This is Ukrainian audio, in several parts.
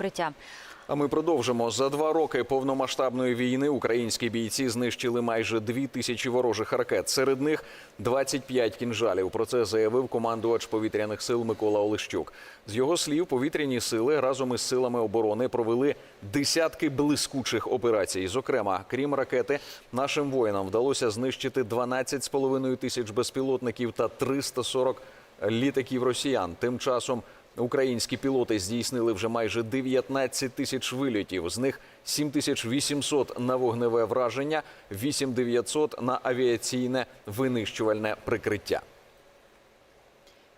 укриття. А ми продовжимо за два роки повномасштабної війни. Українські бійці знищили майже дві тисячі ворожих ракет. Серед них 25 кінжалів. Про це заявив командувач повітряних сил Микола Олещук. З його слів, повітряні сили разом із силами оборони провели десятки блискучих операцій. Зокрема, крім ракети, нашим воїнам вдалося знищити 12,5 тисяч безпілотників та 340 літаків росіян. Тим часом Українські пілоти здійснили вже майже 19 тисяч вильотів. З них 7800 на вогневе враження, 8900 на авіаційне винищувальне прикриття.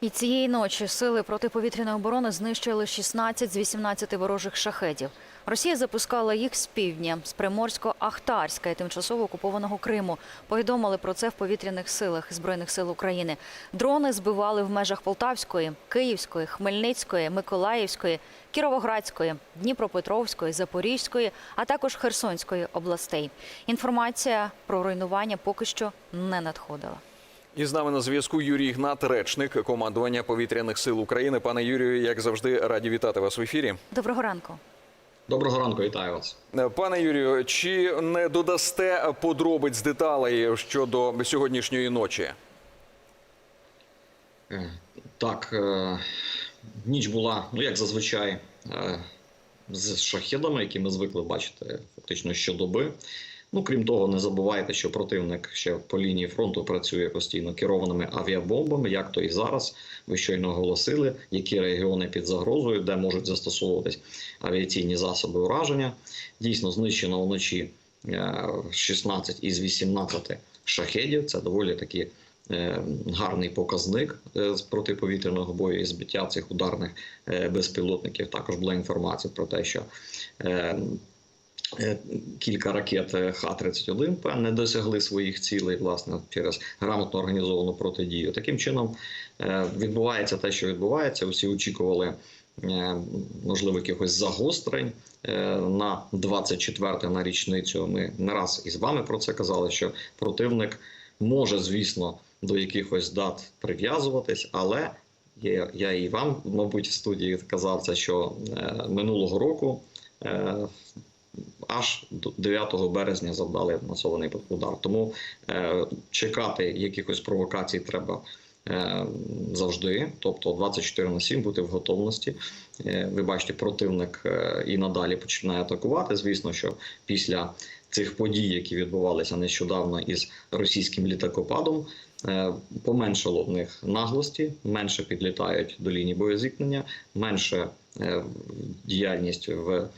І цієї ночі сили протиповітряної оборони знищили 16 з 18 ворожих шахетів. Росія запускала їх з півдня, з Приморсько-Ахтарська і тимчасово окупованого Криму. Повідомили про це в повітряних силах Збройних сил України. Дрони збивали в межах Полтавської, Київської, Хмельницької, Миколаївської, Кіровоградської, Дніпропетровської, Запорізької, а також Херсонської областей. Інформація про руйнування поки що не надходила. І з нами на зв'язку Юрій Ігнат, речник командування повітряних сил України. Пане Юрію, як завжди, раді вітати вас в ефірі. Доброго ранку. Доброго ранку, вітаю вас. Е, Пане Юрію, чи не додасте подробиць деталей щодо сьогоднішньої ночі? Е, Так, е, ніч була, ну як зазвичай, з шахедами, які ми звикли бачити фактично щодоби. Ну, крім того, не забувайте, що противник ще по лінії фронту працює постійно керованими авіабомбами, як то і зараз. Ви щойно оголосили, які регіони під загрозою, де можуть застосовуватись авіаційні засоби ураження. Дійсно, знищено вночі е, 16 із 18 шахедів. Це доволі такі е, гарний показник е, з протиповітряного бою і збиття цих ударних е, безпілотників. Також була інформація про те, що е, е, кілька ракет е, Х-31П не досягли своїх цілей власне через грамотно організовану протидію. Таким чином е, відбувається те, що відбувається. Усі очікували. е, Можливо, якихось загострень е, на 24 на річницю. Ми не раз із вами про це казали, що противник може, звісно, до якихось дат прив'язуватись, але я, і вам, мабуть, в студії казав це, що е, минулого року е, аж до 9 березня завдали масований удар. Тому е, чекати якихось провокацій треба. е, Завжди, тобто 24 на 7 бути в готовності. Е, Ви бачите, противник е, і надалі починає атакувати. Звісно, що після цих подій, які відбувалися нещодавно із російським літакопадом, поменшало в них наглості, менше підлітають до лінії боєзіткнення, менше діяльність в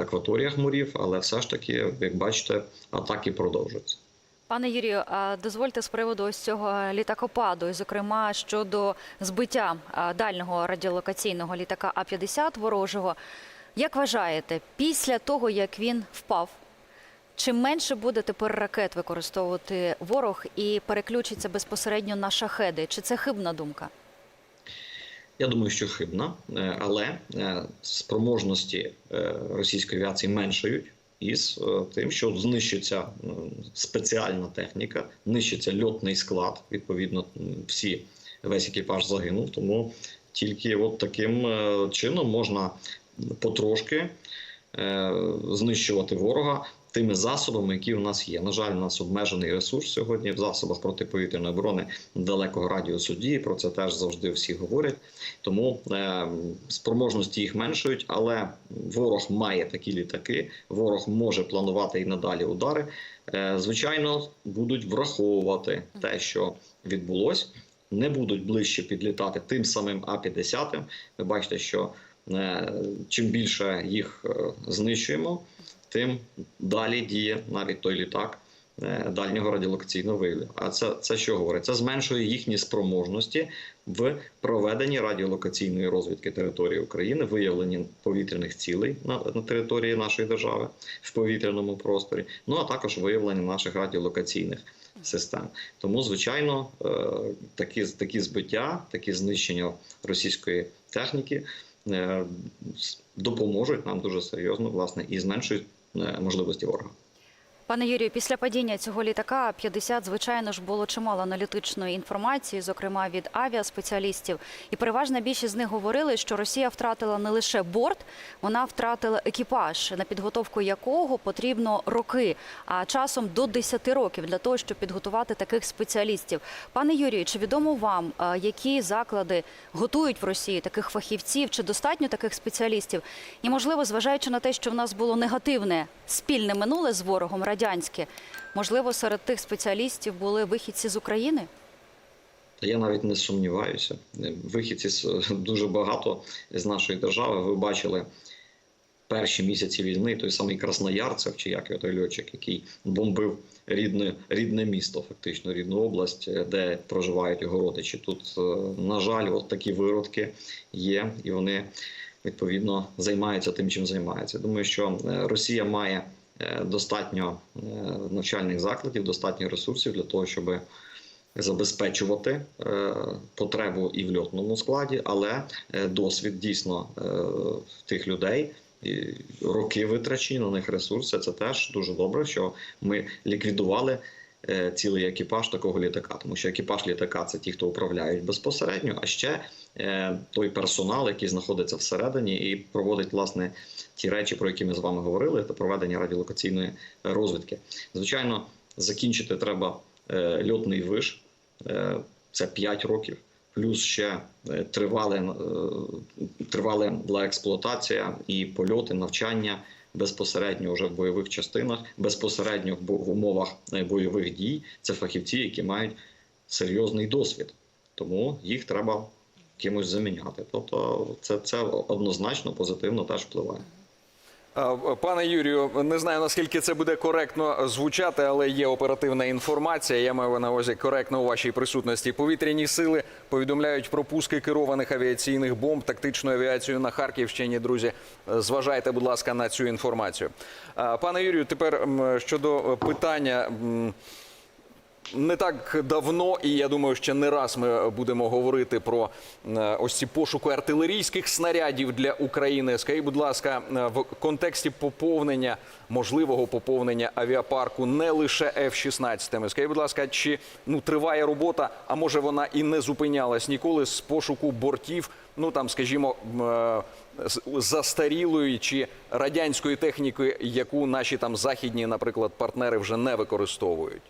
акваторіях морів, але все ж таки, як бачите, атаки продовжуються. Пане Юрію, а дозвольте з приводу ось цього літакопаду, і зокрема щодо збиття а, дальнього радіолокаційного літака А-50 ворожого. Як вважаєте, після того як він впав, чи менше буде тепер ракет використовувати ворог і переключиться безпосередньо на шахеди? Чи це хибна думка? Я думаю, що хибна, е, але е, спроможності е, російської авіації меншають із тим, що знищиться спеціальна техніка, нищиться льотний склад. Відповідно, всі весь екіпаж загинув. Тому тільки от таким чином можна потрошки знищувати ворога. Тими засобами, які у нас є. На жаль, у нас обмежений ресурс сьогодні в засобах протиповітряної оборони далекого радіусу дії. Про це теж завжди всі говорять. Тому е, спроможності їх меншують, але ворог має такі літаки. Ворог може планувати і надалі удари. Е, звичайно, будуть враховувати те, що відбулось. Не будуть ближче підлітати тим самим А-50. Ви бачите, що е, чим більше їх е, знищуємо, тим далі діє навіть той літак е, дальнього радіолокаційного виявлення. А це, це що говорить? Це зменшує їхні спроможності в проведенні радіолокаційної розвідки території України, виявленні повітряних цілей на, на території нашої держави в повітряному просторі, ну а також виявлення наших радіолокаційних систем. Тому, звичайно, е, такі, такі збиття, такі знищення російської техніки е, допоможуть нам дуже серйозно, власне, і зменшують можливості ворога. Пане Юрію, після падіння цього літака 50, звичайно ж, було чимало аналітичної інформації, зокрема від авіаспеціалістів. І переважна більшість з них говорили, що Росія втратила не лише борт, вона втратила екіпаж, на підготовку якого потрібно роки, а часом до 10 років для того, щоб підготувати таких спеціалістів. Пане Юрію, чи відомо вам, е, які заклади готують в Росії таких фахівців? Чи достатньо таких спеціалістів? І можливо, зважаючи на те, що в нас було негативне спільне минуле з ворогом радянське, можливо, серед тих спеціалістів були вихідці з України? Я навіть не сумніваюся. Вихідці дуже багато з нашої держави. Ви бачили перші місяці війни той самий Красноярцев, чи як той льотчик, який бомбив рідне, рідне місто, фактично рідну область, де проживають його родичі. Тут, е, на жаль, от такі виродки є, і вони відповідно займаються тим, чим займаються. Думаю, що е, Росія має достатньо е, навчальних закладів, достатньо ресурсів для того, щоб забезпечувати е, потребу і в льотному складі, але е, досвід дійсно е, тих людей. Роки витрачені на них ресурси. Це теж дуже добре, що ми ліквідували е, цілий екіпаж такого літака, тому що екіпаж літака це ті, хто управляють безпосередньо, а ще е, той персонал, який знаходиться всередині і проводить власне ті речі, про які ми з вами говорили, та проведення радіолокаційної розвідки. Звичайно, закінчити треба е, льотний виш. Е, Це 5 років, плюс ще е, тривале, е, була експлуатація і польоти, навчання безпосередньо вже в бойових частинах, безпосередньо в умовах е, бойових дій. Це фахівці, які мають серйозний досвід. Тому їх треба кимось заміняти. Тобто, це, це однозначно позитивно теж впливає. Пане Юрію, не знаю наскільки це буде коректно звучати, але є оперативна інформація. Я маю на увазі коректно у вашій присутності. Повітряні сили повідомляють про пуски керованих авіаційних бомб тактичною авіацією на Харківщині. Друзі, зважайте, будь ласка, на цю інформацію. Пане Юрію, тепер щодо питання. Не так давно, і я думаю, ще не раз ми будемо говорити про е, ось ці пошуки артилерійських снарядів для України. Скажіть, будь ласка, е, в контексті поповнення можливого поповнення авіапарку не лише F-16. Скажіть, будь ласка, чи ну триває робота, а може вона і не зупинялась ніколи з пошуку бортів? Ну там, скажімо, е, застарілої чи радянської техніки, яку наші там західні, наприклад, партнери вже не використовують.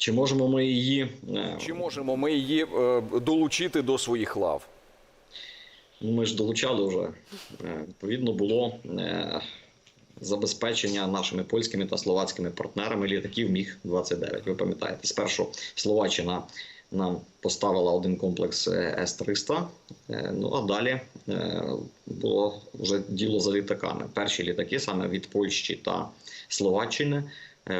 Чи можемо ми її е, Чи можемо ми її е, долучити до своїх лав? Ну, ми ж долучали вже. Е, Відповідно, було забезпечення нашими польськими та словацькими партнерами літаків Міг 29 Ви пам'ятаєте, спершу Словаччина нам поставила один комплекс е, С-300. е, Ну а далі було вже діло за літаками. Перші літаки саме від Польщі та Словаччини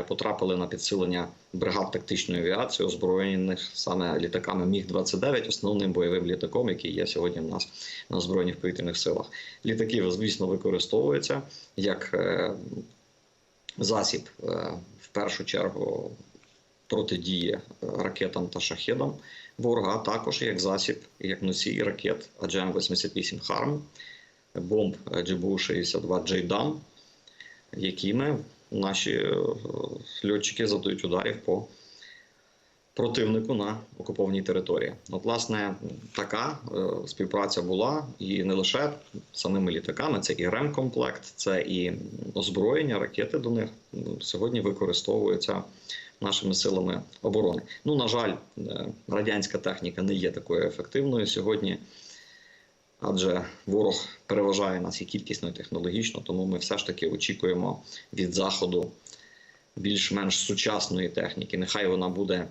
потрапили на підсилення бригад тактичної авіації, озброєних саме літаками Міг 29 основним бойовим літаком, який є сьогодні в нас на збройних повітряних силах. Літаки, звісно, використовуються як е, засіб е, в першу чергу протидії е, ракетам та шахедам ворога, а також як засіб, як носій ракет AGM-88 Харм, бомб GBU-62 Джейдам, якими наші е, льотчики завдають ударів по противнику на окупованій території. От, власне, така е, співпраця була і не лише самими літаками, це і ремкомплект, це і озброєння, ракети до них сьогодні використовуються нашими силами оборони. Ну, на жаль, е, радянська техніка не є такою ефективною сьогодні. Адже ворог переважає нас і кількісно, і технологічно, тому ми все ж таки очікуємо від заходу більш-менш сучасної техніки. Нехай вона буде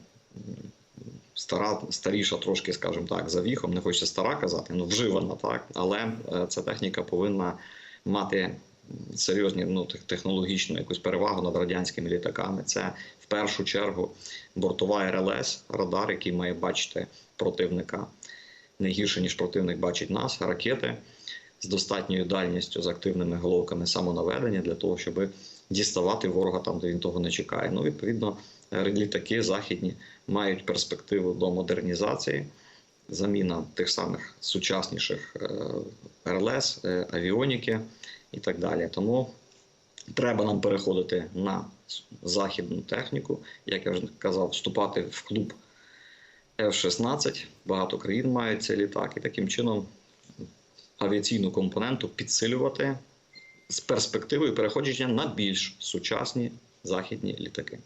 стара, старіша, трошки, скажімо так, за віхом, не хочеться стара казати, ну вживана, так, але е, ця техніка повинна мати серйозні ну, технологічну якусь перевагу над радянськими літаками. Це в першу чергу бортова РЛС, радар, який має бачити противника не гірше, ніж противник бачить нас, ракети з достатньою дальністю, з активними головками самонаведення для того, щоб діставати ворога там, де він того не чекає. Ну, відповідно, е, літаки західні мають перспективу до модернізації, заміна тих самих сучасніших е, РЛС, е, авіоніки і так далі. Тому Треба нам переходити на західну техніку, як я вже казав, вступати в клуб F-16. Багато країн мають цей літак, і таким чином авіаційну компоненту підсилювати з перспективою переходження на більш сучасні західні літаки.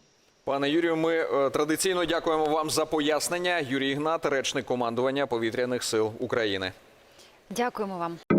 Пане Юрію, ми е, традиційно дякуємо вам за пояснення. Юрій Ігнат, речник командування повітряних сил України. Дякуємо вам.